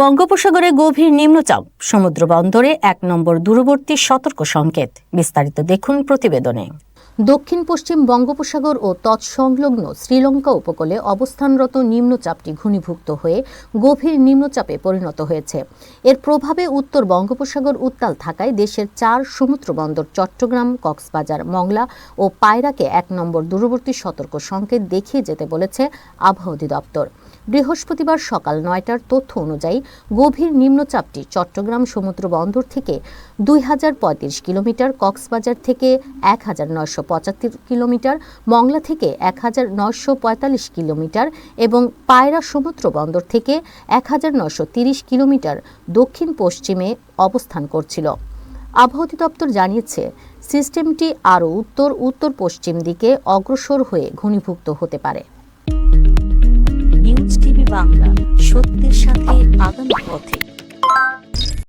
বঙ্গোপসাগরে গভীর নিম্নচাপ, সমুদ্র বন্দরে এক নম্বর দূরবর্তী সতর্ক সংকেত। বিস্তারিত দেখুন প্রতিবেদনে। দক্ষিণ পশ্চিম বঙ্গোপসাগর ও তৎসংলগ্ন শ্রীলঙ্কা উপকূলে অবস্থানরত নিম্নচাপটি ঘনীভূত হয়ে গভীর নিম্নচাপে পরিণত হয়েছে। এর প্রভাবে উত্তর বঙ্গোপসাগর উত্তাল থাকায় দেশের চার সমুদ্র বন্দর চট্টগ্রাম, কক্সবাজার, মংলা ও পায়রাকে এক নম্বর দূরবর্তী সতর্ক সংকেত দেখিয়ে যেতে বলেছে আবহাওয়া অধিদপ্তর। বৃহস্পতিবার সকাল নয়টার তথ্য অনুযায়ী গভীর নিম্নচাপটি চট্টগ্রাম সমুদ্র বন্দর থেকে দুই হাজার পঁয়ত্রিশ কিলোমিটার, কক্সবাজার থেকে এক হাজার নয়শো পঁচাত্তর কিলোমিটার, মংলা থেকে এক হাজার নয়শো পঁয়তাল্লিশ কিলোমিটার এবং পায়রা সমুদ্র বন্দর থেকে এক হাজার নয়শো তিরিশ কিলোমিটার দক্ষিণ পশ্চিমে অবস্থান করছিল। আবহাওয়া অধিদপ্তর জানিয়েছে, সিস্টেমটি আরও উত্তর উত্তর পশ্চিম দিকে অগ্রসর হয়ে ঘনীভূত হতে পারে। News TV Bangla. সত্যের সাথে আগামী পথে।